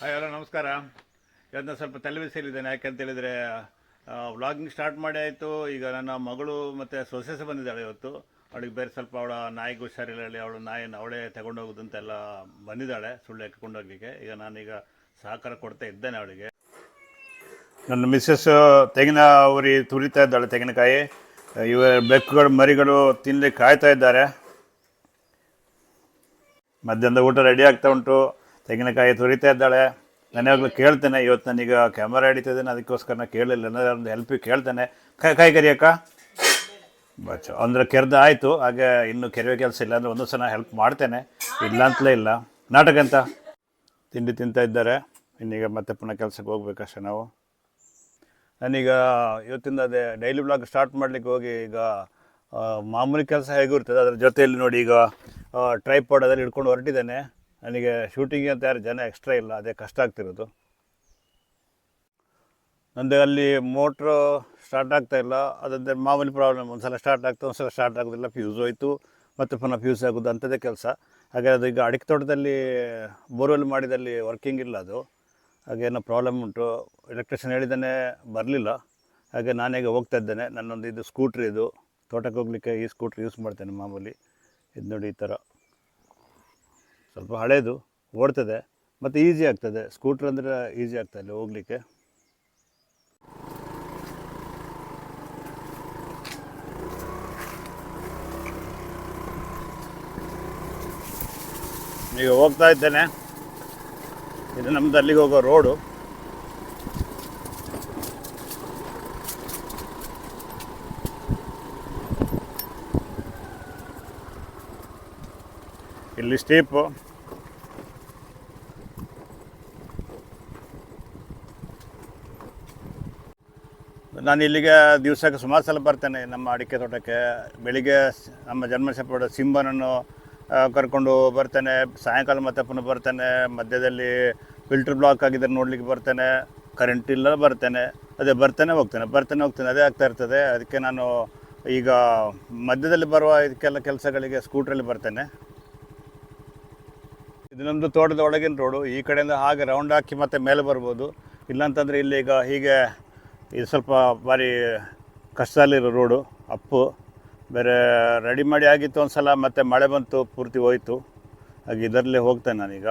Hi hello ನಮಸ್ಕಾರ. ಇವತ್ತು ನಾನು ಸ್ವಲ್ಪ ತಲೆಬಿಸಿಲಿದ್ದೇನೆ. ಯಾಕೆಂತ ಹೇಳಿದರೆ ವ್ಲಾಗಿಂಗ್ ಸ್ಟಾರ್ಟ್ ಮಾಡಿ ಆಯಿತು. ಈಗ ನನ್ನ ಮಗಳು ಮತ್ತು ಸೊಸೆಸೆ ಬಂದಿದ್ದಾಳೆ ಇವತ್ತು. ಅವಳಿಗೆ ಬೇರೆ ಸ್ವಲ್ಪ ಅವಳ ನಾಯಿಗೆ ಹುಷಾರಿಲ್ಲ ಹೇಳಿ ಅವಳು ನಾಯಿನ ಅವಳೇ ತಗೊಂಡೋಗೋದಂತೆಲ್ಲ ಬಂದಿದ್ದಾಳೆ ಸುಳ್ಳು ಎಕ್ಕೊಂಡೋಗ್ಲಿಕ್ಕೆ ಈಗ ನಾನೀಗ ಸಹಕಾರ ಕೊಡ್ತಾ ಇದ್ದೇನೆ ಅವಳಿಗೆ. ನನ್ನ ಮಿಸ್ಸಸ್ ತೆಂಗಿನ ಅವರಿ ತುರಿತಾ ಇದ್ದಾಳೆ ತೆಂಗಿನಕಾಯಿ. ಇವ ಬೆಕ್ಕುಗಳು, ಮರಿಗಳು ತಿನ್ಲಿಕ್ಕೆ ಕಾಯ್ತಾ ಇದ್ದಾರೆ. ಮಧ್ಯಾಹ್ನದ ಊಟ ರೆಡಿ ಆಗ್ತಾ ಉಂಟು. ತೆಂಗಿನಕಾಯಿ ತುರಿತಾ ಇದ್ದಾಳೆ. ಯಾವಾಗಲೂ ಕೇಳ್ತೇನೆ, ಇವತ್ತು ನನಗೆ ಕ್ಯಾಮರಾ ಹಿಡಿತಿದ್ದೇನೆ ಅದಕ್ಕೋಸ್ಕರ ನಾನು ಕೇಳಲಿಲ್ಲ. ಅಂದರೆ ಒಂದು ಹೆಲ್ಪಿಗೆ ಕೇಳ್ತೇನೆ. ಕಾಯಿ ಕಾಯಿ ಕರಿಯಕ್ಕ ಬಚ್ಚ. ಅಂದರೆ ಕೆರೆದ ಆಯಿತು, ಹಾಗೆ ಇನ್ನು ಕೆರೆಯೋ ಕೆಲಸ ಇಲ್ಲ ಅಂದರೆ ಒಂದು ಸಲ ಹೆಲ್ಪ್ ಮಾಡ್ತೇನೆ. ಇಲ್ಲ ಅಂತಲೇ ಇಲ್ಲ. ನಾಟಕ ಅಂತ ತಿಂಡಿ ತಿಂತಾ ಇದ್ದಾರೆ. ಇನ್ನೀಗ ಮತ್ತೆ ಪುನಃ ಕೆಲಸಕ್ಕೆ ಹೋಗ್ಬೇಕಷ್ಟೇ ನಾವು. ನಾನೀಗ ಇವತ್ತಿಂದ ಅದೇ ಡೈಲಿ ಬ್ಲಾಗ್ ಸ್ಟಾರ್ಟ್ ಮಾಡಲಿಕ್ಕೆ ಹೋಗಿ ಈಗ ಮಾಮೂಲಿ ಕೆಲಸ ಹೇಗೂ ಇರ್ತದೆ ಅದರ ಜೊತೆಯಲ್ಲಿ ನೋಡಿ ಈಗ ಟ್ರೈಪಾಡ್ ಅದರಲ್ಲಿ ಹಿಡ್ಕೊಂಡು ಹೊರಟಿದ್ದೇನೆ. ನನಗೆ ಶೂಟಿಂಗ್ ಅಂತ ಯಾರು ಜನ ಎಕ್ಸ್ಟ್ರಾ ಇಲ್ಲ, ಅದೇ ಕಷ್ಟ ಆಗ್ತಿರೋದು. ನಂದು ಅಲ್ಲಿ ಮೋಟ್ರು ಸ್ಟಾರ್ಟ್ ಆಗ್ತಾ ಇಲ್ಲ, ಅದಂದರೆ ಮಾಮೂಲಿ ಪ್ರಾಬ್ಲಮ್ ಒಂದು ಸಲ ಸ್ಟಾರ್ಟ್ ಆಗ್ತಾ ಒಂದು ಸಲ ಸ್ಟಾರ್ಟ್ ಆಗೋದಿಲ್ಲ ಫ್ಯೂಸ್ ಹೋಯಿತು, ಮತ್ತು ಪುನಃ ಫ್ಯೂಸ್ ಆಗೋದು ಅಂಥದ್ದೇ ಕೆಲಸ. ಹಾಗೆ ಅದು ಈಗ ಅಡಿಕೆ ತೋಟದಲ್ಲಿ, ಬೋರ್ವೆಲ್ ಮಾಡಿದಲ್ಲಿ ವರ್ಕಿಂಗ್ ಇಲ್ಲ ಅದು. ಹಾಗೆ ಏನೋ ಪ್ರಾಬ್ಲಮ್ ಉಂಟು. ಎಲೆಕ್ಟ್ರಿಷಿಯನ್ ಹೇಳಿದ್ದಾನೆ, ಬರಲಿಲ್ಲ. ಹಾಗೆ ನಾನೀಗ ಹೋಗ್ತಾ ಇದ್ದೇನೆ. ನನ್ನೊಂದು ಇದು ಸ್ಕೂಟ್ರ್ ಇದು. ತೋಟಕ್ಕೆ ಹೋಗ್ಲಿಕ್ಕೆ ಈ ಸ್ಕೂಟ್ರ್ ಯೂಸ್ ಮಾಡ್ತೇನೆ ಮಾಮೂಲಿ. ಇದು ನೋಡಿ ಈ ಥರ ಸ್ವಲ್ಪ ಹಳೇದು, ಓಡ್ತದೆ, ಮತ್ತು ಈಸಿ ಆಗ್ತದೆ. ಸ್ಕೂಟ್ರ್ ಅಂದರೆ ಈಸಿ ಆಗ್ತದೆ ಹೋಗಲಿಕ್ಕೆ. ಈಗ ಹೋಗ್ತಾ ಇದ್ದೇನೆ. ಇದು ನಮ್ದು ಅಲ್ಲಿಗೆ ಹೋಗೋ ರೋಡು ಇಲ್ಲಿ ಸ್ಟೀಪು ನಾನು ಇಲ್ಲಿಗೆ ದಿವಸಕ್ಕೆ ಸುಮಾರು ಸಲ ಬರ್ತೇನೆ ನಮ್ಮ ಅಡಿಕೆ ತೋಟಕ್ಕೆ. ಬೆಳಿಗ್ಗೆ ನಮ್ಮ ಜನ್ಮಶಪಡ ಸಿಂಬನನ್ನು ಕರ್ಕೊಂಡು ಬರ್ತೇನೆ. ಸಾಯಂಕಾಲ ಮತ್ತೆ ಪುನಃ ಬರ್ತೇನೆ. ಮಧ್ಯದಲ್ಲಿ ಫಿಲ್ಟರ್ ಬ್ಲಾಕ್ ಆಗಿದ್ದರೆ ನೋಡಲಿಕ್ಕೆ ಬರ್ತೇನೆ. ಕರೆಂಟ್ ಇಲ್ಲ ಬರ್ತೇನೆ. ಅದೇ ಬರ್ತೇನೆ, ಹೋಗ್ತೇನೆ ಬರ್ತೇನೆ, ಹೋಗ್ತೇನೆ. ಅದೇ ಆಗ್ತಾ ಇರ್ತದೆ. ಅದಕ್ಕೆ ನಾನು ಈಗ ಮಧ್ಯದಲ್ಲಿ ಬರುವ ಇದಕ್ಕೆಲ್ಲ ಕೆಲಸಗಳಿಗೆ ಸ್ಕೂಟ್ರಲ್ಲಿ ಬರ್ತೇನೆ. ಇದು ನಮ್ಮದು ತೋಟದ ಒಳಗಿನ ರೋಡು ಈ ಕಡೆಯಿಂದ ಹಾಗೆ ರೌಂಡ್ ಹಾಕಿ ಮತ್ತೆ ಮೇಲೆ ಬರ್ಬೋದು. ಇಲ್ಲಾಂತಂದರೆ ಇಲ್ಲಿ ಈಗ ಹೀಗೆ ಇದು ಸ್ವಲ್ಪ ಭಾರಿ ಕಷ್ಟದಲ್ಲಿರೋ ರೋಡು, ಅಪ್ಪು. ಬೇರೆ ರೆಡಿ ಮಾಡಿ ಆಗಿತ್ತು ಒಂದು ಸಲ ಮತ್ತೆ ಮಳೆ ಬಂತು, ಪೂರ್ತಿ ಹೋಯಿತು. ಹಾಗೆ ಇದರಲ್ಲೇ ಹೋಗ್ತೇನೆ ನಾನೀಗ.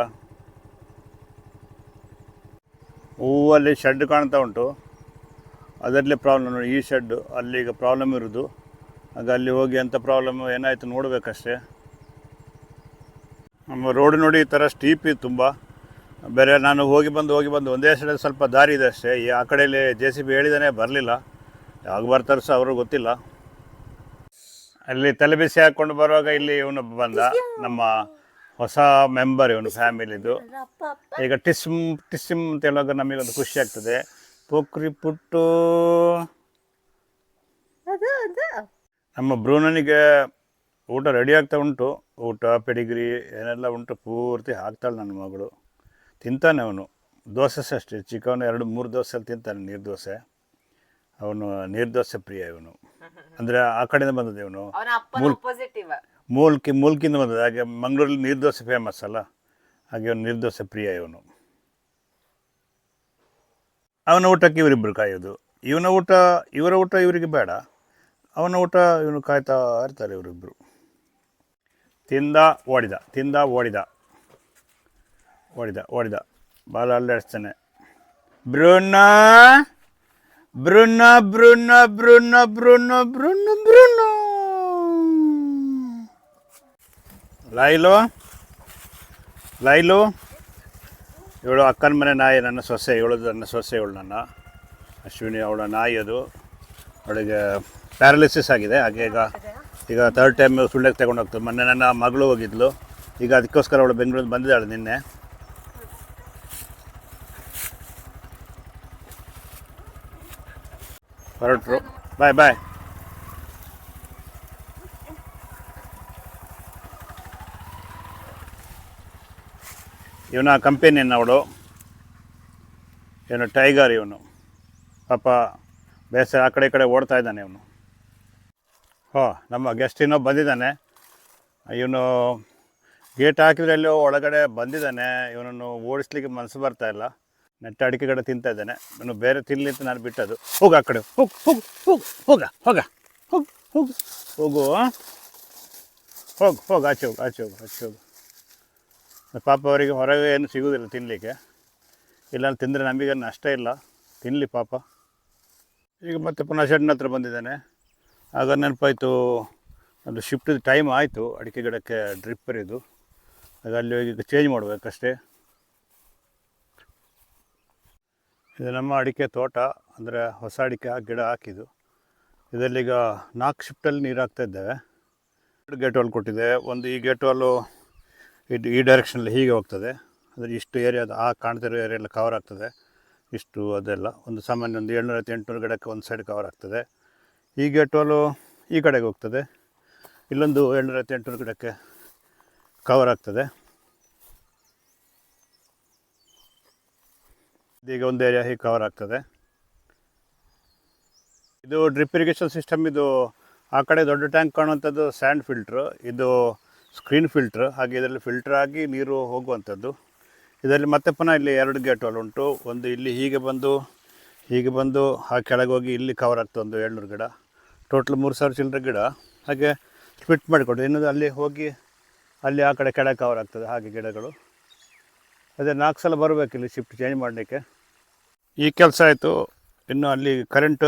ಹೂವಲ್ಲಿ ಶೆಡ್ ಕಾಣ್ತಾ ಉಂಟು. ಅದರಲ್ಲೇ ಪ್ರಾಬ್ಲಮ್ ನೋಡಿ, ಈ ಶೆಡ್ ಅಲ್ಲಿ ಈಗ ಪ್ರಾಬ್ಲಮ್ ಇರೋದು. ಹಾಗೆ ಅಲ್ಲಿ ಹೋಗಿ ಎಂಥ ಪ್ರಾಬ್ಲಮ್ ಏನಾಯಿತು ನೋಡಬೇಕಷ್ಟೇ. ನಮ್ಮ ರೋಡ್ ನೋಡಿ ಈ ಥರ ಸ್ಟೀಪ್ ಇತ್ತು ತುಂಬ. ಬೇರೆ ನಾನು ಹೋಗಿ ಬಂದು ಹೋಗಿ ಬಂದು ಒಂದೇ ಸಲ ಸ್ವಲ್ಪ ದಾರಿ ಇದೆ ಅಷ್ಟೇ. ಈ ಆ ಕಡೆಯಲ್ಲಿ ಜೆ ಸಿ ಬಿ ಹೇಳಿದಾನೆ ಬರಲಿಲ್ಲ. ಯಾವಾಗ ಬರ್ತಾರೆ ಸಹ ಅವರು ಗೊತ್ತಿಲ್ಲ. ಅಲ್ಲಿ ತಲೆಬಿಸಿ ಹಾಕ್ಕೊಂಡು ಬರುವಾಗ ಇಲ್ಲಿ ಇವನು ಬಂದ. ನಮ್ಮ ಹೊಸ ಮೆಂಬರ್ ಇವನು ಫ್ಯಾಮಿಲಿದು. ಈಗ ಟಿಸ್ಮ್ ಟಿಸ್ಮ್ ಅಂತ ಹೇಳುವಾಗ ನಮಗೊಂದು ಖುಷಿ ಆಗ್ತದೆ. ಪೋಕ್ರಿ ಪುಟ್ಟು. ನಮ್ಮ ಭ್ರೂಣನಿಗೆ ಊಟ ರೆಡಿ ಆಗ್ತಾ ಉಂಟು. ಊಟ ಪೆಡಿಗ್ರಿ ಏನೆಲ್ಲ ಉಂಟು. ಪೂರ್ತಿ ಹಾಕ್ತಾಳೆ ನನ್ನ ಮಗಳು. ತಿಂತಾನೆ ಅವನು. ದೋಸೆ ಸಹ ಅಷ್ಟೇ. ಚಿಕನ್ ಎರಡು ಮೂರು ದೋಸೆ ತಿಂತಾನೆ ನೀರು ದೋಸೆ. ಅವನು ನೀರು ದೋಸೆ ಪ್ರಿಯ ಇವನು. ಅಂದರೆ ಆ ಕಡೆಯಿಂದ ಬಂದದ್ದು ಇವನು. ಮೂಲ್ಕಿ ಮೂಲ್ಕಿಂದ ಬಂದದ್ದು. ಹಾಗೆ ಮಂಗಳೂರಲ್ಲಿ ನೀರು ದೋಸೆ ಫೇಮಸ್ ಅಲ್ಲ? ಹಾಗೆ ಅವನು ನೀರು ದೋಸೆ ಪ್ರಿಯ ಇವನು. ಅವನ ಊಟಕ್ಕೆ ಇವರಿಬ್ಬರು ಕಾಯೋದು. ಇವನ ಊಟ ಇವರ ಊಟ ಇವರಿಗೆ ಬೇಡ. ಅವನ ಊಟ ಇವನು ಕಾಯ್ತಾ ಇರ್ತಾರೆ ಇವರಿಬ್ಬರು ತಿಂದ ಓಡಿದ. ತಿಂದ ಓಡಿದ. ಓಡಿದ ಓಡಿದ. ಬಾಲ ಅಲ್ಲಾಡಿಸ್ತಾನೆ ಬೃನ್ನ ಬೃನ್ನ ಬೃನ್ನ ಬೃನ್ನ ಬೃನ್ನ ಬೃನ್ನ ಬೃನ್ನ ಲೈಲು ಲೈಲು. ಇವಳು ಅಕ್ಕನ ಮನೆ ನಾಯಿ, ನನ್ನ ಸೊಸೆ ಇವಳು ನನ್ನ ಸೊಸೆ, ಇವಳು ನನ್ನ. ಅಶ್ವಿನಿ ಅವಳ ನಾಯಿ ಅದು. ಅವಳಿಗೆ ಪ್ಯಾರಾಲಿಸಿಸ್ ಆಗಿದೆ. ಹಾಗೆ ಈಗ ಈಗ ತರ್ಡ್ ಟೈಮ್ ಸುಳ್ಳಿಗೆ ತಗೊಂಡು ಹೋಗ್ತದೆ ಮೊನ್ನೆ ನನ್ನ ಮಗಳು ಹೋಗಿದ್ಲು. ಈಗ ಅದಕ್ಕೋಸ್ಕರ ಅವಳು ಬೆಂಗಳೂರಿಗೆ ಬಂದಿದ್ದಾಳೆ ನಿನ್ನೆ. ಹೊರಟರು ಬಾಯ್ ಬಾಯ್ ಇವನ ಕಂಪೆನಿಯನ್ ಅವಳು. ಇವನು ಟೈಗರ್ ಇವನು. ಪಾಪ ಬೇಸರ ಆ ಕಡೆ ಈ ಕಡೆ ಓಡ್ತಾ ಇದ್ದಾನೆ ಇವನು. ಹೋ, ನಮ್ಮ ಗೆಸ್ಟ್ ಇನ್ನೂ ಬಂದಿದ್ದಾನೆ. ಇವನು ಗೇಟ್ ಹಾಕಿದ್ರೆ ಅಲ್ಲಿ ಒಳಗಡೆ ಬಂದಿದ್ದಾನೆ. ಇವನನ್ನು ಓಡಿಸ್ಲಿಕ್ಕೆ ಮನಸ್ಸು ಬರ್ತಾ ಇಲ್ಲ. ನೆಟ್ಟ ಅಡಿಕೆ ಕಡೆ ತಿಂತಾ ಇದ್ದಾನೆ. ನಾನು ಬೇರೆ ತಿನ್ನಲಿ ಅಂತ ನಾನು ಬಿಟ್ಟದು ಹೋಗ ಆ ಕಡೆ. ಹೋಗು ಹೋಗು ಹೋಗು, ಹೋಗ ಹೋಗ. ಹೋಗು ಹೋಗು. ಹೋಗು. ಹೋಗು ಹೋಗು, ಆಚೆ ಹೋಗು ಆಚೆ ಹೋಗು ಆಚೆ ಹೋಗು. ಪಾಪ ಅವರಿಗೆ ಹೊರಗೆ ಏನು ಸಿಗೋದಿಲ್ಲ ತಿನ್ನಲಿಕ್ಕೆ ಇಲ್ಲ ತಿಂದರೆ ನಮಗೆ ನಷ್ಟ ಇಲ್ಲ. ತಿನ್ನಲಿ ಪಾಪ. ಈಗ ಮತ್ತೆ ಪುನಃ ಶೆಡ್ನ ಹತ್ರ ಬಂದಿದ್ದಾನೆ. ಆಗ ನೆನಪಾಯಿತು ಅದು ಶಿಫ್ಟ್ ಟೈಮ್ ಆಯಿತು, ಅಡಿಕೆ ಗಿಡಕ್ಕೆ ಡ್ರಿಪ್ಪರ್ ಇದು. ಆಗ ಅಲ್ಲಿ ಹೋಗಿ ಚೇಂಜ್ ಮಾಡಬೇಕಷ್ಟೇ. ಇದು ನಮ್ಮ ಅಡಿಕೆ ತೋಟ, ಅಂದರೆ ಹೊಸ ಅಡಿಕೆ, ಗಿಡ ಹಾಕಿದ್ದು. ಇದರಲ್ಲೀಗ ನಾಲ್ಕು ಶಿಫ್ಟಲ್ಲಿ ನೀರು ಹಾಕ್ತಾ ಇದ್ದೇವೆ. ಎರಡು ಗೇಟ್ ವಾಲ್ ಕೊಟ್ಟಿದೆ. ಒಂದು ಈ ಗೇಟ್ ವಾಲು ಇದು ಈ ಡೈರೆಕ್ಷನಲ್ಲಿ ಹೀಗೆ ಹೋಗ್ತದೆ. ಅಂದರೆ ಇಷ್ಟು ಏರಿಯಾದ ಆ ಕಾಣ್ತಿರೋ ಏರಿಯಾ ಕವರ್ ಆಗ್ತದೆ. ಇಷ್ಟು ಅದೆಲ್ಲ. ಒಂದು ಸಾಮಾನ್ಯ ಒಂದು ಏಳ್ನೂರೈವತ್ತು ಎಂಟುನೂರು ಗಿಡಕ್ಕೆ ಒಂದು ಸೈಡ್ ಕವರ್ ಆಗ್ತದೆ. ಈ ಗೇಟ್ ವಾಲು ಈ ಕಡೆಗೆ ಹೋಗ್ತದೆ. ಇಲ್ಲೊಂದು ಏಳ್ನೂರೈವತ್ತು ಎಂಟುನೂರು ಗಿಡಕ್ಕೆ ಕವರ್ ಆಗ್ತದೆ. ಇದೀಗ ಒಂದು ಏರಿಯಾ ಹೀಗೆ ಕವರ್ ಆಗ್ತದೆ. ಇದು ಡ್ರಿಪ್ ಇರಿಗೇಷನ್ ಸಿಸ್ಟಮ್ ಇದು ಆ ಕಡೆ ದೊಡ್ಡ ಟ್ಯಾಂಕ್ ಕಾಣುವಂಥದ್ದು ಸ್ಯಾಂಡ್ ಫಿಲ್ಟ್ರು ಇದು ಸ್ಕ್ರೀನ್ ಫಿಲ್ಟ್ರ್ ಹಾಗೆ ಇದರಲ್ಲಿ ಫಿಲ್ಟರ್ ಆಗಿ ನೀರು ಹೋಗುವಂಥದ್ದು. ಇದರಲ್ಲಿ ಮತ್ತೆ ಪುನಃ ಇಲ್ಲಿ ಎರಡು ಗೇಟ್ ಅಲ್ಲಿ ಉಂಟು. ಒಂದು ಇಲ್ಲಿ ಹೀಗೆ ಬಂದು ಹೀಗೆ ಬಂದು, ಆ ಕೆಳಗೆ ಹೋಗಿ ಇಲ್ಲಿ ಕವರ್ ಆಗ್ತದೆ ಒಂದು ಏಳ್ನೂರು ಗಿಡ. ಟೋಟಲ್ ಮೂರು ಸಾವಿರ ಚಿಲ್ಲರೆ ಗಿಡ. ಹಾಗೆ ಸ್ಪ್ಲಿಟ್ ಮಾಡಿಕೊಡು ಇನ್ನೊಂದು ಅಲ್ಲಿ ಹೋಗಿ, ಅಲ್ಲಿ ಆ ಕಡೆ ಕೆಳಗೆ ಕವರ್ ಆಗ್ತದೆ ಹಾಗೆ ಗಿಡಗಳು. ಅದೇ ನಾಲ್ಕು ಸಲ ಬರಬೇಕು ಇಲ್ಲಿ ಶಿಫ್ಟ್ ಚೇಂಜ್ ಮಾಡಲಿಕ್ಕೆ. ಈ ಕೆಲಸ ಆಯಿತು. ಇನ್ನು ಅಲ್ಲಿ ಕರೆಂಟ್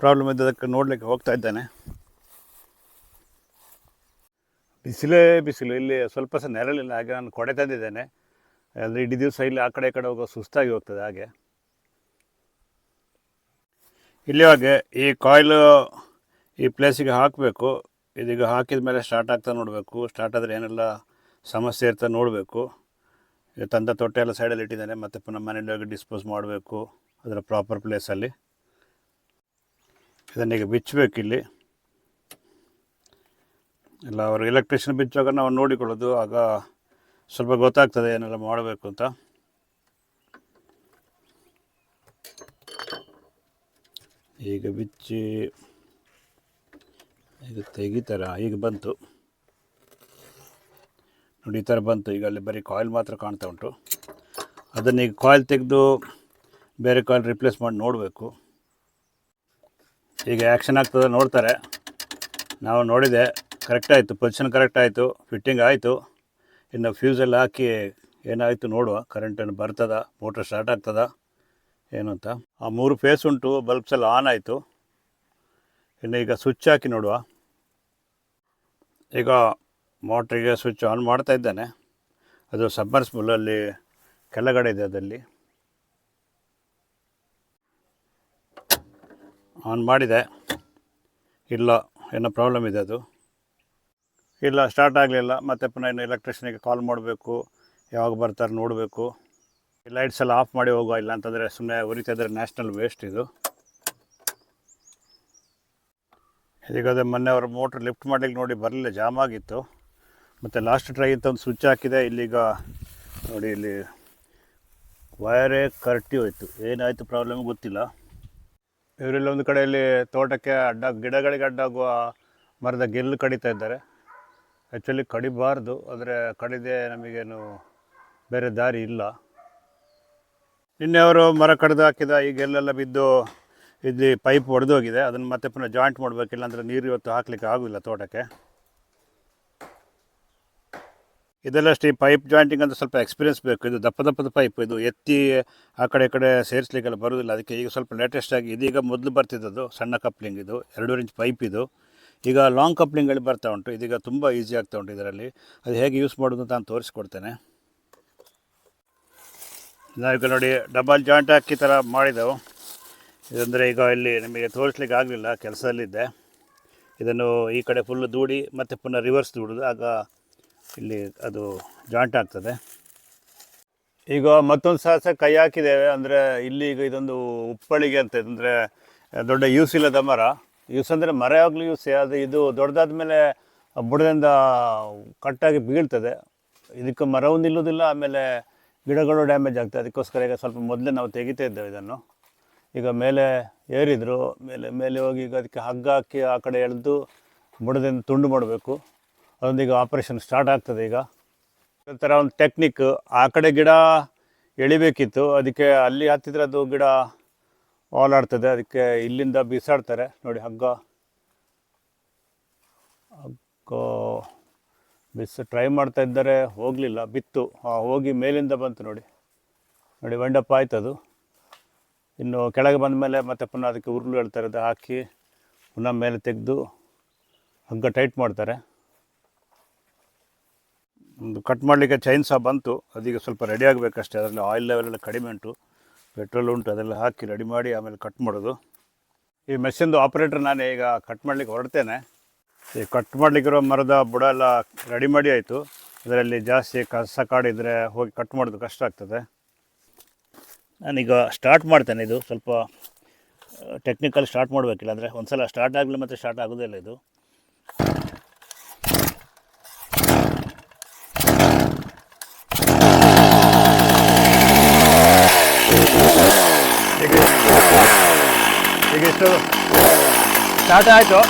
ಪ್ರಾಬ್ಲಮ್ ಇದ್ದದಕ್ಕೆ ನೋಡಲಿಕ್ಕೆ ಹೋಗ್ತಾ ಇದ್ದಾನೆ. ಬಿಸಿಲೇ ಬಿಸಿಲು. ಇಲ್ಲಿ ಸ್ವಲ್ಪ ಸಹ ನೆರಳಿಲ್ಲ. ಹಾಗೆ ನಾನು ಕೊಡೆ ತಂದಿದ್ದೇನೆ. ಅಂದರೆ ಇಡೀ ದಿವಸ ಇಲ್ಲಿ ಆ ಕಡೆ ಈ ಕಡೆ ಹೋಗೋ ಸುಸ್ತಾಗಿ ಹೋಗ್ತದೆ ಹಾಗೆ. ಇಲ್ಲಿ ಹಾಗೆ ಈ ಕಾಯಿಲು ಈ ಪ್ಲೇಸಿಗೆ ಹಾಕಬೇಕು. ಇದೀಗ ಹಾಕಿದ ಮೇಲೆ ಸ್ಟಾರ್ಟ್ ಆಗ್ತಾ ನೋಡಬೇಕು. ಸ್ಟಾರ್ಟ್ ಆದರೆ ಏನೆಲ್ಲ ಸಮಸ್ಯೆ ಇರ್ತಾ ನೋಡಬೇಕು. ತಂದ ತೊಟ್ಟೆ ಎಲ್ಲ ಸೈಡಲ್ಲಿ ಇಟ್ಟಿದ್ದಾನೆ ಮತ್ತು ಪುನಃ ಮನೇಲಿ ಹೋಗಿ ಡಿಸ್ಪೋಸ್ ಮಾಡಬೇಕು ಅದರ ಪ್ರಾಪರ್ ಪ್ಲೇಸಲ್ಲಿ ಇದನ್ನೀಗ ಬಿಚ್ಚಬೇಕು ಇಲ್ಲಿ. ಇಲ್ಲ ಅವರು ಎಲೆಕ್ಟ್ರಿಷಿಯನ್ ಬಿಚ್ಚುವಾಗ ನಾವು ನೋಡಿಕೊಳ್ಳೋದು. ಆಗ ಸ್ವಲ್ಪ ಗೊತ್ತಾಗ್ತದೆ ಏನೆಲ್ಲ ಮಾಡಬೇಕು ಅಂತ. ಈಗ ಬಿಚ್ಚಿ, ಈಗ ತೆಗಿತಾರೆ? ಈಗ ಬಂತು. ನೋಡಿ, ಈ ಥರ ಬಂತು. ಈಗ ಅಲ್ಲಿ ಬರೀ ಕಾಯಿಲ್ ಮಾತ್ರ ಕಾಣ್ತಾ ಉಂಟು. ಅದನ್ನು ಈಗ ಕಾಯಿಲ್ ತೆಗೆದು ಬೇರೆ ಕಾಯಿಲ್ ರಿಪ್ಲೇಸ್ ಮಾಡಿ ನೋಡಬೇಕು. ಈಗ ಆ್ಯಕ್ಷನ್ ಆಗ್ತದೆ ನೋಡ್ತಾರೆ. ನಾವು ನೋಡಿದೆ ಕರೆಕ್ಟ್ ಆಯಿತು. ಪೊಸಿಷನ್ ಕರೆಕ್ಟ್ ಆಯಿತು. ಫಿಟ್ಟಿಂಗ್ ಆಯಿತು. ಇನ್ನು ಫ್ಯೂಸ್ ಎಲ್ಲ ಹಾಕಿ ಏನಾಯಿತು ನೋಡುವ. ಕರೆಂಟನ್ನು ಬರ್ತದ ಮೋಟ್ರ್ ಸ್ಟಾರ್ಟ್ ಆಗ್ತದ ಏನು ಅಂತ ಆ ಮೂರು ಫೇಸ್ ಉಂಟು ಬಲ್ಬ್ಸ್ ಎಲ್ಲ ಆನ್ ಆಯಿತು. ಇನ್ನು ಈಗ ಸ್ವಿಚ್ ಹಾಕಿ ನೋಡುವ. ಈಗ ಮೋಟ್ರಿಗೆ ಸ್ವಿಚ್ ಆನ್ ಮಾಡ್ತಾ ಇದ್ದಾನೆ. ಅದು ಸಬ್ಮರ್ಸ್ಬಲಲ್ಲಿ ಕೆಳಗಡೆ ಇದೆ ಅದರಲ್ಲಿ. ಆನ್ ಮಾಡಿದೆ. ಇಲ್ಲ, ಏನೋ ಪ್ರಾಬ್ಲಮ್ ಇದೆ ಅದು. ಇಲ್ಲ, ಸ್ಟಾರ್ಟ್ ಆಗಲಿಲ್ಲ. ಮತ್ತೆ ಪುನಃ ಇನ್ನು ಎಲೆಕ್ಟ್ರಿಷನಿಗೆ ಕಾಲ್ ಮಾಡಬೇಕು. ಯಾವಾಗ ಬರ್ತಾರೆ ನೋಡಬೇಕು. ಲೈಟ್ಸ್ ಎಲ್ಲ ಆಫ್ ಮಾಡಿ ಹೋಗುವ, ಇಲ್ಲ ಅಂತಂದರೆ ಸುಮ್ಮನೆ ಉರಿತಾ ಇದ್ದರೆ ನ್ಯಾಷನಲ್ ವೇಸ್ಟ್ ಇದು. ಇದೀಗ ಅದೇ ಮೊನ್ನೆ ಅವರು ಮೋಟ್ರ್ ಲಿಫ್ಟ್ ಮಾಡಲಿಕ್ಕೆ ನೋಡಿ ಬರಲಿಲ್ಲ, ಜಾಮ್ ಆಗಿತ್ತು. ಮತ್ತು ಲಾಸ್ಟ್ ಟ್ರೈ ಅಂತ ಒಂದು ಸ್ವಿಚ್ ಹಾಕಿದೆ. ಇಲ್ಲಿಗ ನೋಡಿ ಇಲ್ಲಿ ವಯರೇ ಕರ್ಟಿ ಹೋಯಿತು. ಏನಾಯಿತು ಪ್ರಾಬ್ಲಮ್ ಗೊತ್ತಿಲ್ಲ. ಇವರೆಲ್ಲ ಒಂದು ಕಡೆಯಲ್ಲಿ ತೋಟಕ್ಕೆ ಅಡ್ಡ, ಗಿಡಗಳಿಗೆ ಅಡ್ಡಾಗುವ ಮರದ ಗೆಲ್ಲು ಕಡಿತಾ ಇದ್ದಾರೆ. ಆ್ಯಕ್ಚುಲಿ ಕಡಿಬಾರ್ದು, ಆದರೆ ಕಡಿದೆ ನಮಗೇನು ಬೇರೆ ದಾರಿ ಇಲ್ಲ. ನಿನ್ನೆ ಅವರು ಮರ ಕಡಿದು ಹಾಕಿದ, ಈ ಗೆಲ್ಲೆಲ್ಲ ಬಿದ್ದು ಇಲ್ಲಿ ಪೈಪ್ ಒಡೆದೋಗಿದೆ ಅದನ್ನು ಮತ್ತೆ ಪುನಃ ಜಾಯಿಂಟ್ ಮಾಡಬೇಕಿಲ್ಲ ಅಂದರೆ ನೀರು ಇವತ್ತು ಹಾಕಲಿಕ್ಕೆ ಆಗೋದಿಲ್ಲ ತೋಟಕ್ಕೆ. ಇದೆಲ್ಲ ಈ ಪೈಪ್ ಜಾಯಿಂಟಿಂಗ್ ಅಂತ ಸ್ವಲ್ಪ ಎಕ್ಸ್ಪೀರಿಯನ್ಸ್ ಬೇಕು. ಇದು ದಪ್ಪ ದಪ್ಪದ ಪೈಪ್ ಇದು. ಎತ್ತಿ ಆ ಕಡೆ ಕಡೆ ಸೇರಿಸ್ಲಿಕ್ಕೆಲ್ಲ ಬರೋದಿಲ್ಲ. ಅದಕ್ಕೆ ಈಗ ಸ್ವಲ್ಪ ಲೇಟೆಸ್ಟ್ ಆಗಿ ಇದೀಗ ಮೊದಲು ಬರ್ತಿದ್ದದು ಸಣ್ಣ ಕಪ್ಲಿಂಗ್ ಇದು. ಎರಡೂವರೆ ಇಂಚ್ ಪೈಪ್ ಇದು. ಈಗ ಲಾಂಗ್ ಕಪ್ಲಿಂಗಲ್ಲಿ ಬರ್ತಾ ಉಂಟು. ಇದೀಗ ತುಂಬ ಈಸಿ ಆಗ್ತಾ ಉಂಟು ಇದರಲ್ಲಿ. ಅದು ಹೇಗೆ ಯೂಸ್ ಮಾಡೋದು ಅಂತ ನಾನು ತೋರಿಸ್ಕೊಡ್ತೇನೆ. ನಾವೀಗ ನೋಡಿ ಡಬಲ್ ಜಾಯಿಂಟ್ ಹಾಕಿ ಥರ ಮಾಡಿದೆವು. ಇದಂದರೆ ಈಗ ಇಲ್ಲಿ ನಿಮಗೆ ತೋರಿಸ್ಲಿಕ್ಕೆ ಆಗಲಿಲ್ಲ. ಕೆಲಸದಲ್ಲಿದ್ದೆ. ಇದನ್ನು ಈ ಕಡೆ ಫುಲ್ ದೂಡಿ ಮತ್ತು ಪುನಃ ರಿವರ್ಸ್ ದೂಡೋದು. ಆಗ ಇಲ್ಲಿ ಅದು ಜಾಯಿಂಟ್ ಆಗ್ತದೆ. ಈಗ ಮತ್ತೊಂದು ಸಾಹಸ ಕೈ ಹಾಕಿದ್ದೇವೆ, ಅಂದರೆ ಇಲ್ಲಿ ಈಗ ಇದೊಂದು ಉಪ್ಪಳಿಗೆ ಅಂತ, ಅಂದರೆ ದೊಡ್ಡ ಯೂಸ್ ಇಲ್ಲದ ಮರ. ಯೂಸ್ ಅಂದರೆ ಮರ ಯಾವಾಗಲೂ ಯೂಸ್ ಅದು ಇದು ದೊಡ್ಡದಾದ ಮೇಲೆ ಬುಡದಿಂದ ಕಟ್ಟಾಗಿ ಬೀಳ್ತದೆ. ಇದಕ್ಕೆ ಮರವೂ ನಿಲ್ಲೋದಿಲ್ಲ, ಆಮೇಲೆ ಗಿಡಗಳು ಡ್ಯಾಮೇಜ್ ಆಗ್ತದೆ. ಅದಕ್ಕೋಸ್ಕರ ಈಗ ಸ್ವಲ್ಪ ಮೊದಲೇ ನಾವು ತೆಗಿತಾ ಇದ್ದೇವೆ ಇದನ್ನು. ಈಗ ಮೇಲೆ ಏರಿದ್ರು, ಮೇಲೆ ಮೇಲೆ ಹೋಗಿ ಈಗ ಅದಕ್ಕೆ ಹಗ್ಗ ಹಾಕಿ ಆ ಕಡೆ ಎಳೆದು ಬುಡದಿಂದ ತುಂಡು ಮಾಡಬೇಕು. ಅದೊಂದೀಗ ಆಪರೇಷನ್ ಸ್ಟಾರ್ಟ್ ಆಗ್ತದೆ ಈಗ. ಒಂಥರ ಒಂದು ಟೆಕ್ನಿಕ್ ಆ ಕಡೆ ಗಿಡ ಎಳಿಬೇಕಿತ್ತು. ಅದಕ್ಕೆ ಅಲ್ಲಿ ಹತ್ತಿದ್ರೆ ಅದು ಗಿಡ ಓಲಾಡ್ತದೆ ಅದಕ್ಕೆ ಇಲ್ಲಿಂದ ಬಿಸಾಡ್ತಾರೆ. ನೋಡಿ, ಹಗ್ಗ. ಹಗ್ಗ ಬಿಸ್ ಟ್ರೈ ಮಾಡ್ತಾ ಇದ್ದಾರೆ. ಹೋಗಲಿಲ್ಲ. ಬಿತ್ತು. ಹಾಂ ಹೋಗಿ ಮೇಲಿಂದ ಬಂತು ನೋಡಿ. ನೋಡಿ ವಂಡಪ್ ಆಯ್ತು ಅದು. ಇನ್ನು ಕೆಳಗೆ ಬಂದ ಮೇಲೆ ಮತ್ತೆ ಪುನಃ ಅದಕ್ಕೆ ಉರುಳು ಹೇಳ್ತಾರೆ. ಅದು ಹಾಕಿ ಪುನಃ ಮೇಲೆ ತೆಗೆದು ಹಗ್ಗ ಟೈಟ್ ಮಾಡ್ತಾರೆ. ಒಂದು ಕಟ್ ಮಾಡಲಿಕ್ಕೆ ಚೈನ್ ಸಹ ಬಂತು. ಅದೀಗ ಸ್ವಲ್ಪ ರೆಡಿ ಆಗಬೇಕಷ್ಟೇ. ಅದರಲ್ಲಿ ಆಯಿಲ್ ಲೆವೆಲೆಲ್ಲ ಕಡಿಮೆ ಉಂಟು. ಪೆಟ್ರೋಲ್ ಉಂಟು, ಅದೆಲ್ಲ ಹಾಕಿ ರೆಡಿ ಮಾಡಿ ಆಮೇಲೆ ಕಟ್ ಮಾಡೋದು. ಈ ಮೆಷಿನ್ದು ಆಪ್ರೇಟರ್ ನಾನು ಈಗ ಕಟ್ ಮಾಡಲಿಕ್ಕೆ ಹೊರಡ್ತೇನೆ. ಈ ಕಟ್ ಮಾಡಲಿಕ್ಕಿರೋ ಮರದ ಬುಡ ಎಲ್ಲ ರೆಡಿ ಮಾಡಿ ಆಯಿತು. ಅದರಲ್ಲಿ ಜಾಸ್ತಿ ಕಸ ಕಾಡಿದರೆ ಹೋಗಿ ಕಟ್ ಮಾಡೋದು ಕಷ್ಟ ಆಗ್ತದೆ. ನಾನೀಗ ಸ್ಟಾರ್ಟ್ ಮಾಡ್ತೇನೆ ಇದು. ಸ್ವಲ್ಪ ಟೆಕ್ನಿಕಲ್ ಸ್ಟಾರ್ಟ್ ಮಾಡಬೇಕಿಲ್ಲ ಅಂದರೆ ಒಂದು ಸಲ ಸ್ಟಾರ್ಟ್ ಆಗಲಿ ಮತ್ತು ಸ್ಟಾರ್ಟ್ ಆಗೋದಿಲ್ಲ ಇದು ಈಗ ಈಗ ಇಷ್ಟು ಸ್ಟಾರ್ಟ್ ಆಯಿತು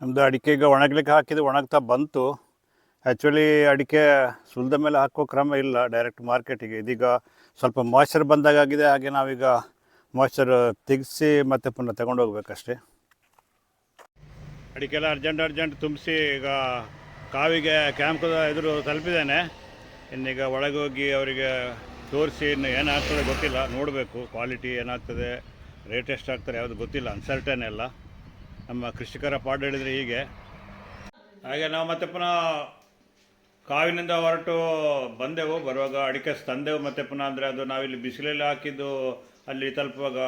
ನಮ್ಮದು ಅಡಿಕೆ ಈಗ ಒಣಗ್ಲಿಕ್ಕೆ ಹಾಕಿದ್ದು ಒಣಗ್ತಾ ಬಂತು. ಆ್ಯಕ್ಚುಲಿ ಅಡಿಕೆ ಸುಲಿದ ಮೇಲೆ ಹಾಕೋ ಕ್ರಮ ಇಲ್ಲ ಡೈರೆಕ್ಟ್ ಮಾರ್ಕೆಟಿಗೆ ಇದೀಗ ಸ್ವಲ್ಪ ಮಾಯ್ಚರ್ ಬಂದಾಗಿದೆ ಹಾಗೆ ನಾವೀಗ ಮಾಯ್ಚರ್ ತೆಗೆಸಿ ಮತ್ತೆ ಪುನಃ ತಗೊಂಡು ಹೋಗ್ಬೇಕಷ್ಟೇ. ಅಡಿಕೆಲ್ಲ ಅರ್ಜೆಂಟ್ ಅರ್ಜೆಂಟ್ ತುಂಬಿಸಿ ಈಗ ಕಾವಿಗೆ ಕ್ಯಾಂಪ್ದ ಎದುರು ತಲುಪಿದ್ದೇನೆ. ಇನ್ನೀಗ ಒಳಗೆ ಹೋಗಿ ಅವರಿಗೆ ತೋರಿಸಿ ಇನ್ನು ಏನಾಗ್ತದೆ ಗೊತ್ತಿಲ್ಲ, ನೋಡಬೇಕು ಕ್ವಾಲಿಟಿ ಏನಾಗ್ತದೆ ರೇಟ್ ಎಷ್ಟಾಗ್ತಾರೆ ಯಾವುದು ಗೊತ್ತಿಲ್ಲ ಅನ್ಸರ್ಟನ್ ಎಲ್ಲ. ನಮ್ಮ ಕೃಷಿಕರ ಪಾಡು ಹೇಳಿದರೆ ಹೀಗೆ. ಹಾಗೆ ನಾವು ಮತ್ತೆ ಪುನಃ ಕಾವಿನಿಂದ ಹೊರಟು ಬಂದೆವು, ಬರುವಾಗ ಅಡಿಕೆ ತಂದೆವು, ಮತ್ತೆ ಪುನಃ ಅಂದರೆ ಅದು ನಾವಿಲ್ಲಿ ಬಿಸಿಲಲ್ಲಿ ಹಾಕಿದ್ದು ಅಲ್ಲಿ ತಲುಪುವಾಗ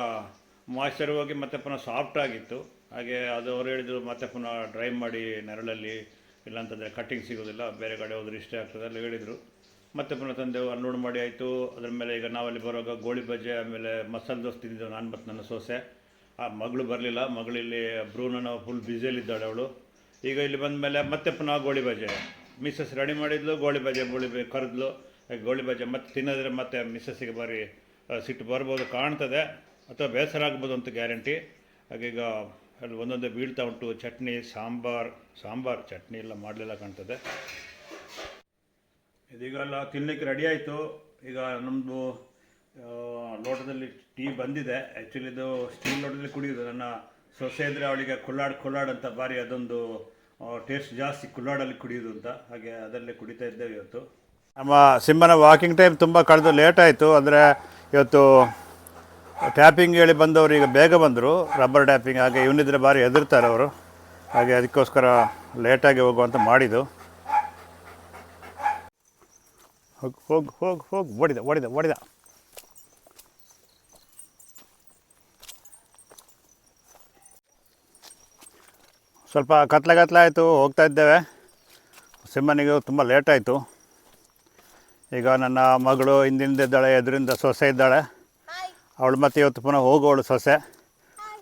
ಮಾಯ್ಚರ್ ಹೋಗಿ ಮತ್ತೆ ಪುನಃ ಸಾಫ್ಟ್ ಆಗಿತ್ತು. ಹಾಗೆ ಅದು ಅವ್ರು ಹೇಳಿದರು ಮತ್ತೆ ಪುನಃ ಡ್ರೈ ಮಾಡಿ ನೆರಳಲ್ಲಿ, ಇಲ್ಲಾಂತಂದರೆ ಕಟ್ಟಿಂಗ್ ಸಿಗೋದಿಲ್ಲ, ಬೇರೆ ಕಡೆ ಹೋದ್ರೆ ಇಷ್ಟೇ ಆಗ್ತದೆ ಅಲ್ಲಿ ಹೇಳಿದರು. ಮತ್ತೆ ಪುನಃ ತಂದೆವು ಅನ್ಲೋಡ್ ಮಾಡಿ ಆಯಿತು. ಅದ್ರ ಮೇಲೆ ಈಗ ನಾವಲ್ಲಿ ಬರುವಾಗ ಗೋಳಿ ಬಜ್ಜೆ, ಆಮೇಲೆ ಮಸಾಲೆ ದೋಸೆ ತಿಂದಿದ್ದೆವು, ನಾನು ಮತ್ತು ನನ್ನ ಸೊಸೆ. ಆ ಮಗಳು ಬರಲಿಲ್ಲ, ಮಗಳಿಲ್ಲಿ ಬ್ರೂನನ ಫುಲ್ ಬ್ಯುಸಿಯಲ್ಲಿದ್ದಾಳೆ ಅವಳು. ಈಗ ಇಲ್ಲಿ ಬಂದ ಮೇಲೆ ಮತ್ತೆ ಪುನಃ ಗೋಳಿ ಬಜೆ ಮಿಸ್ಸಸ್ ರೆಡಿ ಮಾಡಿದ್ಲು, ಗೋಳಿ ಬಜೆ ಗೋಳಿ ಕರೆದ್ಲು. ಗೋಳಿ ಬಜೆ ಮತ್ತೆ ತಿನ್ನೋದ್ರೆ ಮತ್ತೆ ಮಿಸ್ಸಸ್ಸಿಗೆ ಬಾರಿ ಸಿಟ್ಟು ಬರ್ಬೋದು, ಕಾಣ್ತದೆ. ಅಥವಾ ಬೇಸರ ಆಗ್ಬೋದು ಅಂತ ಗ್ಯಾರಂಟಿ ಹಾಗೀಗ ಅಲ್ಲಿ ಒಂದೊಂದೇ ಬೀಳ್ತಾ ಉಂಟು, ಚಟ್ನಿ, ಸಾಂಬಾರ್ ಸಾಂಬಾರ್ ಚಟ್ನಿ ಎಲ್ಲ ಮಾಡಲಿಲ್ಲ ಕಾಣ್ತದೆ. ಇದೀಗೆಲ್ಲ ತಿನ್ನಲಿಕ್ಕೆ ರೆಡಿ ಆಯಿತು. ಈಗ ನಮ್ಮದು ಲೋಟದಲ್ಲಿ ಟೀ ಬಂದಿದೆ. ಆ್ಯಕ್ಚುಲಿ ಇದು ಸ್ಟೀಲ್ ಲೋಟದಲ್ಲಿ ಕುಡಿಯೋದು. ನನ್ನ ಸೊಸೆ ಇದ್ದರೆ ಅವಳಿಗೆ ಕುಲ್ಲಾಡ್ ಕುಲ್ಲಾಡ್ ಅಂತ ಬಾರಿ ಅದೊಂದು ಟೇಸ್ಟ್ ಜಾಸ್ತಿ ಕುಲ್ಲಾಡಲ್ಲಿ ಕುಡಿಯೋದು ಅಂತ. ಹಾಗೆ ಅದರಲ್ಲೇ ಕುಡಿತಾ ಇದ್ದೇವೆ ಇವತ್ತು. ನಮ್ಮ ಸಿಂಹನ ವಾಕಿಂಗ್ ಟೈಮ್ ತುಂಬ ಕಳೆದು ಲೇಟ್ ಆಯಿತು. ಅಂದರೆ ಇವತ್ತು ಟ್ಯಾಪಿಂಗ್ ಹೇಳಿ ಬಂದವರು ಈಗ ಬೇಗ ಬಂದರು. ರಬ್ಬರ್ ಟ್ಯಾಪಿಂಗ್ ಹಾಗೆ ಇವನಿದ್ರೆ ಭಾರಿ ಹೆದರ್ತಾರೆ ಅವರು. ಹಾಗೆ ಅದಕ್ಕೋಸ್ಕರ ಲೇಟಾಗಿ ಹೋಗುವಂತ ಮಾಡಿದ್ದು. ಹೋಗಿ ಹೋಗಿ ಹೋಗಿ ಹೋಗಿ, ಓಡಿದ ಓಡಿದ ಓಡಿದ. ಸ್ವಲ್ಪ ಕತ್ಲೆ ಕತ್ಲೆ ಆಯಿತು, ಹೋಗ್ತಾ ಇದ್ದೇವೆ. ಸಿಂಹನಿಗೆ ತುಂಬ ಲೇಟ್ ಆಯಿತು. ಈಗ ನನ್ನ ಮಗಳು ಹಿಂದಿಂದ ಇದ್ದಾಳೆ, ಎದುರಿಂದ ಸೊಸೆ ಇದ್ದಾಳೆ. ಅವಳು ಮತ್ತೆ ಇವತ್ತು ಪುನಃ ಹೋಗೋಳು ಸೊಸೆ.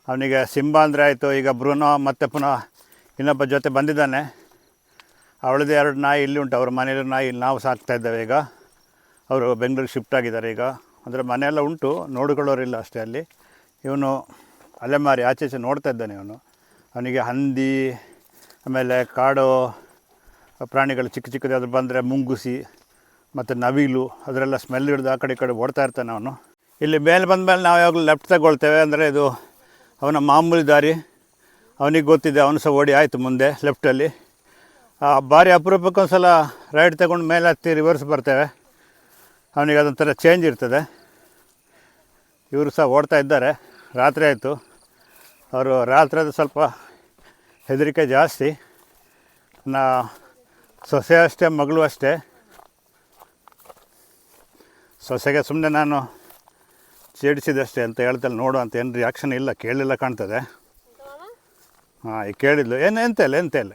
ಅವನಿಗೆ ಸಿಂಹ ಅಂದರೆ ಆಯಿತು, ಈಗ ಬ್ರೂನೋ ಮತ್ತೆ ಪುನಃ ಇನ್ನೊಬ್ಬ ಜೊತೆ ಬಂದಿದ್ದಾನೆ. ಅವಳದ್ದು ಎರಡು ನಾಯಿ ಇಲ್ಲಿ ಉಂಟು, ಅವ್ರ ಮನೇಲಿ ನಾಯಿ ಇಲ್ಲಿ ನಾವು ಸಾಕ್ತಾ ಇದ್ದೇವೆ ಈಗ. ಅವರು ಬೆಂಗಳೂರಿಗೆ ಶಿಫ್ಟ್ ಆಗಿದ್ದಾರೆ ಈಗ. ಅಂದರೆ ಮನೆಯೆಲ್ಲ ಉಂಟು, ನೋಡಿಕೊಳ್ಳೋರಿಲ್ಲ ಅಷ್ಟೇ ಅಲ್ಲಿ. ಇವನು ಅಲೆಮಾರಿ, ಆಚೆ ಈಚೆ ನೋಡ್ತಾ ಇದ್ದಾನೆ ಇವನು. ಅವನಿಗೆ ಹಂದಿ, ಆಮೇಲೆ ಕಾಡು ಪ್ರಾಣಿಗಳು ಚಿಕ್ಕ ಚಿಕ್ಕದಾದ್ರು ಬಂದರೆ ಮುಂಗುಸಿ ಮತ್ತು ನವಿಲು, ಅದರೆಲ್ಲ ಸ್ಮೆಲ್ ಹಿಡಿದು ಆ ಕಡೆ ಈ ಕಡೆ ಓಡ್ತಾ ಇರ್ತಾನೆ ಅವನು. ಇಲ್ಲಿ ಮೇಲೆ ಬಂದ ಮೇಲೆ ನಾವು ಯಾವಾಗಲೂ ಲೆಫ್ಟ್ ತಗೊಳ್ತೇವೆ ಅಂದರೆ ಇದು ಅವನ ಮಾಮೂಲಿ ದಾರಿ. ಅವನಿಗೆ ಗೊತ್ತಿದೆ, ಅವನು ಸಹ ಓಡಿ ಆಯಿತು ಮುಂದೆ ಲೆಫ್ಟಲ್ಲಿ ಭಾರಿ ಅಪರೂಪಕ್ಕೊಂದ್ಸಲ ರೈಡ್ ತಗೊಂಡು ಮೇಲೆ ಹತ್ತಿ ರಿವರ್ಸ್ ಬರ್ತೇವೆ. ಅವನಿಗೆ ಅದೊಂಥರ ಚೇಂಜ್ ಇರ್ತದೆ. ಇವರು ಸಹ ಓಡ್ತಾ ಇದ್ದಾರೆ. ರಾತ್ರಿ ಆಯಿತು. ಅವರು ರಾತ್ರಿ ಸ್ವಲ್ಪ ಹೆದರಿಕೆ ಜಾಸ್ತಿ. ನಾ ಸೊಸೆ ಅಷ್ಟೇ, ಮಗಳು ಅಷ್ಟೇ. ಸೊಸೆಗೆ ಸುಮ್ಮನೆ ನಾನು ಚೇಡಿಸಿದಷ್ಟೇ ಅಂತ ಹೇಳ್ತಲ್ಲ ನೋಡು ಅಂತ ಏನು ರಿಯಾಕ್ಷನ್ ಇಲ್ಲ, ಕೇಳಿಲ್ಲ ಕಾಣ್ತದೆ. ಹಾಂ ಈಗ ಕೇಳಿದ್ಲು. ಏನು, ಎಂತ ಇಲ್ಲ ಎಂತ ಇಲ್ಲ.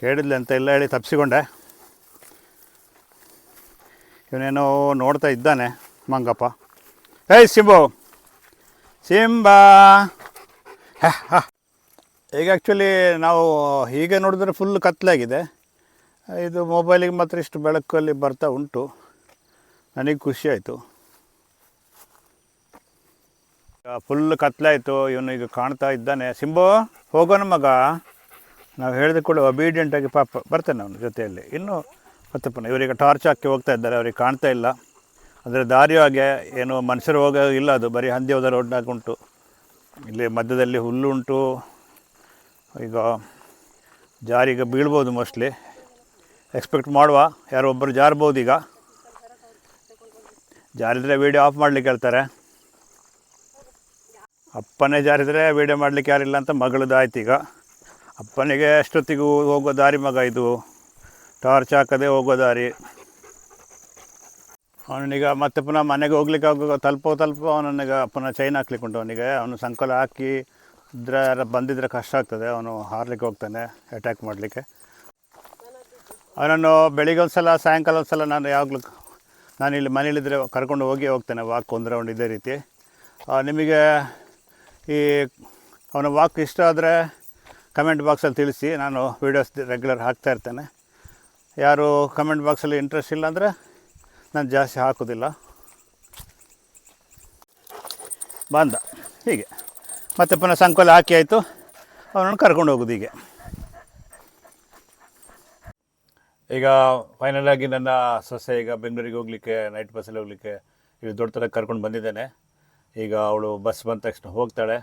ಕೇಳಿದ್ಲು ಅಂತ ಇಲ್ಲ ಹೇಳಿ ತಪ್ಪಿಸಿಕೊಂಡೆ ಇವನೇನೋ ನೋಡ್ತಾ ಇದ್ದಾನೆ, ಮಂಗಪ್ಪ. ಏಯ್, ಸಿಂಬು. ಸಿಂಬಾ. ಹಾ, ಹ. ಈಗ ಆ್ಯಕ್ಚುಲಿ ನಾವು ಹೀಗೆ ನೋಡಿದ್ರೆ ಫುಲ್ ಕತ್ತಲಾಗಿದೆ ಇದು ಮೊಬೈಲಿಗೆ ಮಾತ್ರ ಇಷ್ಟು ಬೆಳಕಲ್ಲಿ ಬರ್ತಾ ಉಂಟು. ನನಗೆ ಖುಷಿ ಆಯಿತು. ಫುಲ್ ಕತ್ಲಾಯಿತು, ಇವನು ಈಗ ಕಾಣ್ತಾ ಇದ್ದಾನೆ. ಸಿಂಬು, ಹೋಗೋಣ ಮಗ. ನಾವು ಹೇಳಿದ ಕೂಡ ಒಬೀಡಿಯಂಟಾಗಿ ಪಾಪ ಬರ್ತಾನೆ ಅವನ ಜೊತೆಯಲ್ಲಿ. ಇನ್ನೂ ಮತ್ತೆ ಪುನಃ ಇವರೀಗ ಟಾರ್ಚ್ ಹಾಕಿ ಹೋಗ್ತಾ ಇದ್ದಾರೆ, ಅವ್ರಿಗೆ ಕಾಣ್ತಾ ಇಲ್ಲ. ಅಂದರೆ ದಾರಿಯೂ ಹಾಗೆ, ಏನು ಮನುಷ್ಯರು ಹೋಗೋ ಇಲ್ಲ ಅದು. ಬರೀ ಹಂದಿ ಹೋದ ರೋಡ್ನಾಗ ಉಂಟು. ಇಲ್ಲಿ ಮಧ್ಯದಲ್ಲಿ ಹುಲ್ಲು ಉಂಟು. ಈಗ ಜಾರಿಗೆ ಬೀಳ್ಬೋದು ಮೋಸ್ಟ್ಲಿ. ಎಕ್ಸ್ಪೆಕ್ಟ್ ಮಾಡುವ. ಯಾರೋ ಒಬ್ಬರು ಜಾರ್ಬೋದು ಈಗ. ಜಾರಿದರೆ ವೀಡಿಯೋ ಆಫ್ ಮಾಡಲಿಕ್ಕೆ ಹೇಳ್ತಾರೆ. ಅಪ್ಪನೇ ಜಾರಿದರೆ ವೀಡಿಯೋ ಮಾಡಲಿಕ್ಕೆ ಯಾರಿಲ್ಲ ಅಂತ ಮಗಳದಾಯ್ತು ಈಗ. ಅಪ್ಪನಿಗೆ ಅಷ್ಟೊತ್ತಿಗೂ ಹೋಗೋ ದಾರಿ ಮಗ ಇದು. ಟಾರ್ಚ್ ಹಾಕದೆ ಹೋಗೋ ದಾರಿ. ಅವನಿಗೆ ಮತ್ತೆ ಪುನಃ ಮನೆಗೆ ಹೋಗ್ಲಿಕ್ಕೆ ಆಗೋ ತಲುಪೋ ತಲುಪೋ ಅವನಿಗೆ ಪುನಃ ಚೈನ್ ಹಾಕ್ಲಿಕ್ಕೆ ಉಂಟು ಅವನಿಗೆ. ಅವನು ಸಂಕೋಲ ಹಾಕಿ ಇದ್ರೆ ಯಾರು ಬಂದಿದ್ರೆ ಕಷ್ಟ ಆಗ್ತದೆ, ಅವನು ಹಾರ್ಲಿಕ್ಕೆ ಹೋಗ್ತಾನೆ ಅಟ್ಯಾಕ್ ಮಾಡಲಿಕ್ಕೆ. ಅವನನ್ನು ಬೆಳಿಗ್ಗೆ ಒಂದು ಸಲ ಸಾಯಂಕಾಲ ಒಂದು ಸಲ ನಾನು ಯಾವಾಗಲೂ ನಾನು ಇಲ್ಲಿ ಮನೇಲಿದ್ದರೆ ಕರ್ಕೊಂಡು ಹೋಗಿ ಹೋಗ್ತಾನೆ ವಾಕ್ ಒಂದು ರೌಂಡ್ ಇದೇ ರೀತಿ. ನಿಮಗೆ ಈ ಅವನ ವಾಕ್ ಇಷ್ಟ ಆದರೆ ಕಮೆಂಟ್ ಬಾಕ್ಸಲ್ಲಿ ತಿಳಿಸಿ, ನಾನು ವೀಡಿಯೋಸ್ ರೆಗ್ಯುಲರ್ ಹಾಕ್ತಾ ಇರ್ತೇನೆ. ಯಾರು ಕಮೆಂಟ್ ಬಾಕ್ಸಲ್ಲಿ ಇಂಟ್ರೆಸ್ಟ್ ಇಲ್ಲ ಅಂದರೆ ನಾನು ಜಾಸ್ತಿ ಹಾಕೋದಿಲ್ಲ. ಬಂದ, ಹೀಗೆ. ಮತ್ತೆ ಪುನಃ ಸಂಕೋಲ ಹಾಕಿ ಆಯಿತು. ಅವನನ್ನು ಕರ್ಕೊಂಡು ಹೋಗೋದು ಹೀಗೆ. ಈಗ ಫೈನಲ್ ಆಗಿ ನನ್ನ ಸೊಸೆ ಈಗ ಬೆಂಗಳೂರಿಗೆ ಹೋಗಲಿಕ್ಕೆ ನೈಟ್ ಬಸ್ಸಲ್ಲಿ ಹೋಗ್ಲಿಕ್ಕೆ ಇಲ್ಲಿ ದೊಡ್ಡ ಥರ ಕರ್ಕೊಂಡು ಬಂದಿದ್ದೇನೆ. ಈಗ ಅವಳು ಬಸ್ ಬಂದ ತಕ್ಷಣ ಹೋಗ್ತಾಳೆ.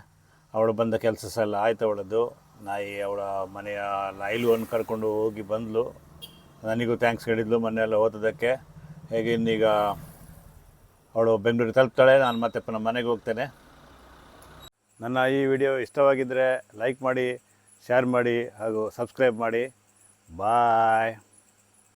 ಅವಳು ಬಂದ ಕೆಲಸ ಎಲ್ಲ ಆಯ್ತು ಅವಳದ್ದು. ನಾಯಿ ಅವಳ ಮನೆಯ ಲೈಲ್ವನ್ನು ಕರ್ಕೊಂಡು ಹೋಗಿ ಬಂದಳು ನನಗೂ ಥ್ಯಾಂಕ್ಸ್ ಹೇಳಿದ್ಲು ಮೊನ್ನೆ ಎಲ್ಲ ಓದೋದಕ್ಕೆ. ಹೇಗೆ ಇನ್ನೀಗ ಅವಳು ಬೆಂಗಳೂರಿಗೆ ತಲುಪ್ತಾಳೆ, ನಾನು ಮತ್ತೆ ಪುನಃ ಮನೆಗೆ ಹೋಗ್ತೇನೆ. ನನ್ನ ಈ ವಿಡಿಯೋ ಇಷ್ಟವಾಗಿದ್ದರೆ ಲೈಕ್ ಮಾಡಿ ಶೇರ್ ಮಾಡಿ ಹಾಗೂ ಸಬ್ಸ್ಕ್ರೈಬ್ ಮಾಡಿ. ಬಾಯ್